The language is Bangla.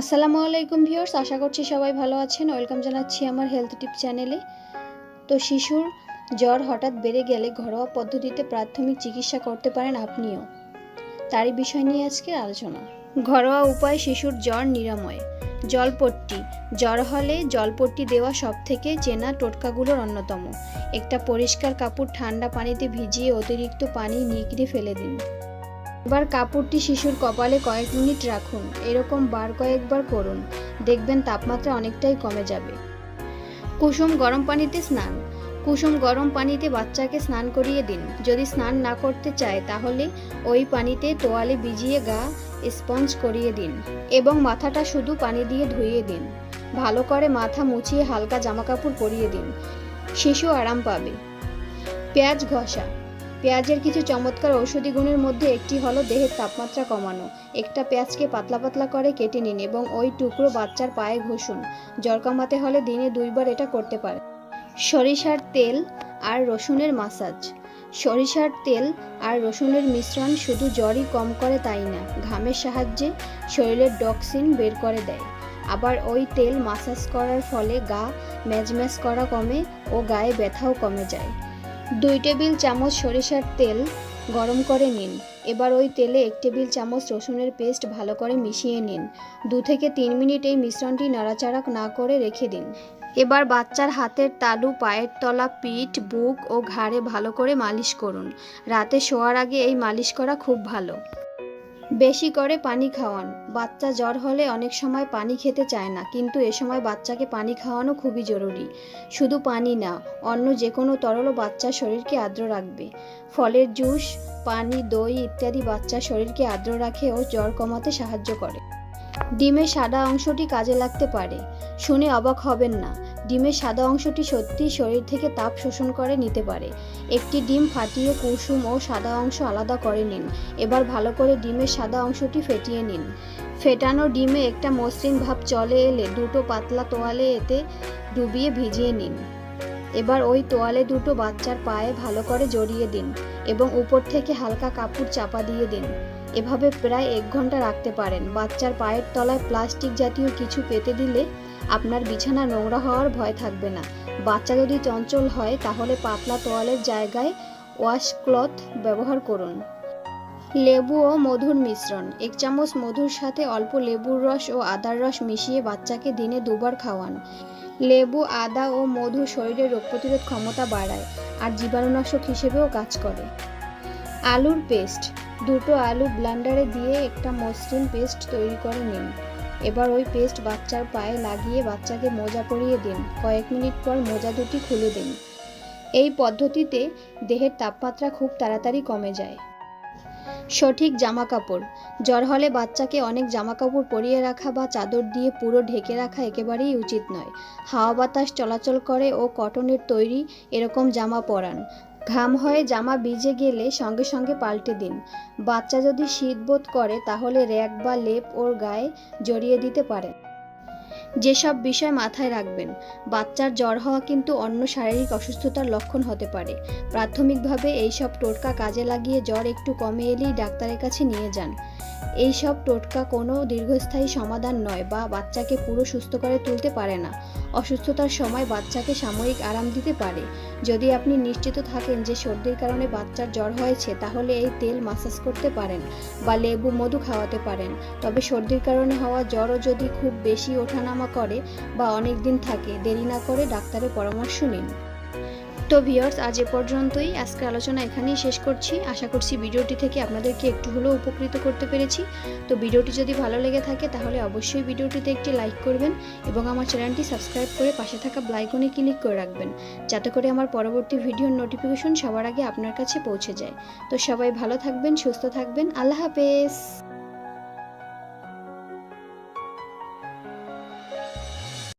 আসসালামু আলাইকুম ভিউয়ার্স, আশা করছি সবাই ভালো আছেন। ওয়েলকাম জানাচ্ছি আমার হেলথ টিপ চ্যানেলে। তো শিশুর জ্বর হঠাৎ বেড়ে গেলে ঘরোয়া পদ্ধতিতে প্রাথমিক চিকিৎসা করতে পারেন আপনিও। তারই বিষয় নিয়ে আজকে আলোচনা। ঘরোয়া উপায় শিশুর জ্বর নিরাময়। জলপট্টি। জ্বর হলে জলপট্টি দেওয়া সব থেকে চেনা টোটকাগুলোর অন্যতম। একটা পরিষ্কার কাপড় ঠান্ডা পানিতে ভিজিয়ে অতিরিক্ত পানি নিগড়ে ফেলে দিন। এবার কাপড়টি শিশুর কপালে কয়েক মিনিট রাখুন। এরকম বার কয়েকবার করুন। দেখবেন তাপমাত্রা অনেকটাই কমে যাবে। কুসুম গরম পানিতে স্নান। কুসুম গরম পানিতে বাচ্চাকে স্নান করিয়ে দিন। যদি স্নান না করতে চায়, তাহলে ওই পানিতে তোয়ালে ভিজিয়ে গা স্পঞ্জ করিয়ে দিন এবং মাথাটা শুধু পানি দিয়ে ধুইয়ে দিন। ভালো করে মাথা মুছিয়ে হালকা জামাকাপড় পরিয়ে দিন। শিশু আরাম পাবে। পেঁয়াজ ঘষা। পেঁয়াজের কিছু চমৎকার ঔষধি গুণের মধ্যে একটি হলো দেহের তাপমাত্রা কমানো। একটা পেঁয়াজকে পাতলা পাতলা করে কেটে নিন এবং ওই টুকরো বাচ্চার পায়ে ঘষুন। জ্বর কমাতে হলে দিনে দুইবার এটা করতে পারে সরিষার তেল আর রসুনের মাসাজ। সরিষার তেল আর রসুনের মিশ্রণ শুধু জ্বরই কম করে তাই না, ঘামের সাহায্যে শরীরের ডক্সিন বের করে দেয়। আবার ওই তেল মাসাজ করার ফলে গা ম্যাজম্যাজ করা কমে ও গায়ে ব্যথাও কমে যায়। দুই টেবিল চামচ সরিষার তেল গরম করে নিন। এবার ওই তেলে এক টেবিল চামচ রসুনের পেস্ট ভালো করে মিশিয়ে নিন। দু থেকে তিন মিনিট এই মিশ্রণটি নাড়াচাড়া না করে রেখে দিন। এবার বাচ্চার হাতের তালু, পায়ের তলা, পিঠ, বুক ও ঘাড়ে ভালো করে মালিশ করুন। রাতে শোয়ার আগে এই মালিশ করা খুব ভালো। বেশি করে পানি খাওয়ান। বাচ্চা জ্বর হলে অনেক সময় পানি খেতে চায় না, কিন্তু এ সময় বাচ্চাকে পানি খাওয়ানো খুবই জরুরি। শুধু পানি না, অন্য যে কোনো তরলও বাচ্চার শরীরকে আর্দ্র রাখবে। ফলের জুস, পানি, দই ইত্যাদি বাচ্চার শরীরকে আর্দ্র রাখে ও জ্বর কমাতে সাহায্য করে। ডিমের সাদা অংশটি কাজে লাগতে পারে। শুনে অবাক হবেন না। ডিমের সাদা অংশটি সত্যিই শরীর থেকে তাপ শোষণ করে নিতে পারে। একটি ডিম ফাটিয়ে কুসুম ও সাদা অংশ আলাদা করে নিন। এবার ভালো করে ডিমের সাদা অংশটি ফেটিয়ে নিন। ফেটানো ডিমে একটা মসৃণ ভাব চলে এলে দুটো পাতলা তোয়ালে এতে ডুবিয়ে ভিজিয়ে নিন। এবার ওই তোয়ালে দুটো বাচ্চার পায়ে ভালো করে জড়িয়ে দিন এবং উপর থেকে হালকা কাপড় চাপা দিয়ে দিন। এভাবে প্রায় এক ঘণ্টা রাখতে পারেন। বাচ্চার পায়ের তলায় প্লাস্টিক জাতীয় কিছু পেতে দিলে আপনার বিছানা নোংরা হওয়ার ভয় থাকবে না। বাচ্চা যদি চঞ্চল হয়, তাহলে পাতলা তোয়ালের জায়গায় ওয়াশ ক্লথ ব্যবহার করুন। লেবু ও মধুর মিশ্রণ। এক চামচ মধুর সাথে অল্প লেবুর রস ও আদার রস মিশিয়ে বাচ্চাকে দিনে দুবার খাওয়ান। লেবু, আদা ও মধু শরীরের রোগ প্রতিরোধ ক্ষমতা বাড়ায় আর জীবাণুনাশক হিসেবেও কাজ করে। আলুর পেস্ট। দুটো আলু ব্লান্ডারে দিয়ে একটা মসৃণ পেস্ট তৈরি করে নিন। এবার ওই পেস্ট বাচ্চার পায়ে লাগিয়ে বাচ্চাকে মোজা পরিয়ে দিন। কয়েক মিনিট পর মোজা দুটি খুলে দিন। এই পদ্ধতিতে দেহের তাপমাত্রা খুব তাড়াতাড়ি কমে যায়। সঠিক জামা কাপড় জ্বর হলে বাচ্চাকে অনেক জামা কাপড় পরিয়ে রাখা বা চাদর দিয়ে পুরো ঢেকে রাখা একেবারেই উচিত নয়। হাওয়া বাতাস চলাচল করে ও কটনের তৈরি এরকম জামা পরান। ঘাম হয়ে জামা ভিজে গেলে সঙ্গে সঙ্গে পাল্টে দিন। বাচ্চা যদি শীত বোধ করে, তাহলে র্যাক বা লেপ ওর গায়ে জড়িয়ে দিতে পারেন যেসব বিষয় মাথায় রাখবেন। বাচ্চার জ্বর হওয়া কিন্তু অন্য শারীরিক অসুস্থতার লক্ষণ হতে পারে। প্রাথমিকভাবে এইসব টোটকা কাজে লাগিয়ে জ্বর একটু কমে এলেই ডাক্তারের কাছে নিয়ে যান। এইসব টোটকা কোনো দীর্ঘস্থায়ী সমাধান নয় বা বাচ্চাকে পুরো সুস্থ করে তুলতে পারে না। অসুস্থতার সময় বাচ্চাকে সাময়িক আরাম দিতে পারে। যদি আপনি নিশ্চিত থাকেন যে সর্দির কারণে বাচ্চার জ্বর হয়েছে, তাহলে এই তেল মাসাজ করতে পারেন বা লেবু মধু খাওয়াতে পারেন। তবে সর্দির কারণে হওয়া জ্বরও যদি খুব বেশি ওঠানামা করে বা অনেক দিন থাকে, দেরি না করে ডাক্তারের পরামর্শ নিন। তো ভিউয়ার্স, আজ এ পর্যন্তই। আজকের আলোচনা এখানেই শেষ করছি। আশা করছি ভিডিওটি থেকে আপনাদেরকে একটু হলেও উপকৃত করতে পেরেছি। তো ভিডিওটি যদি ভালো লেগে থাকে, তাহলে অবশ্যই ভিডিওটিতে একটি লাইক করবেন এবং আমার চ্যানেলটি সাবস্ক্রাইব করে পাশে থাকা ব্লাইকনে ক্লিক করে রাখবেন, যাতে করে আমার পরবর্তী ভিডিওর নোটিফিকেশন সবার আগে আপনার কাছে পৌঁছে যায়। তো সবাই ভালো থাকবেন, সুস্থ থাকবেন। আল্লাহ হাফেজ!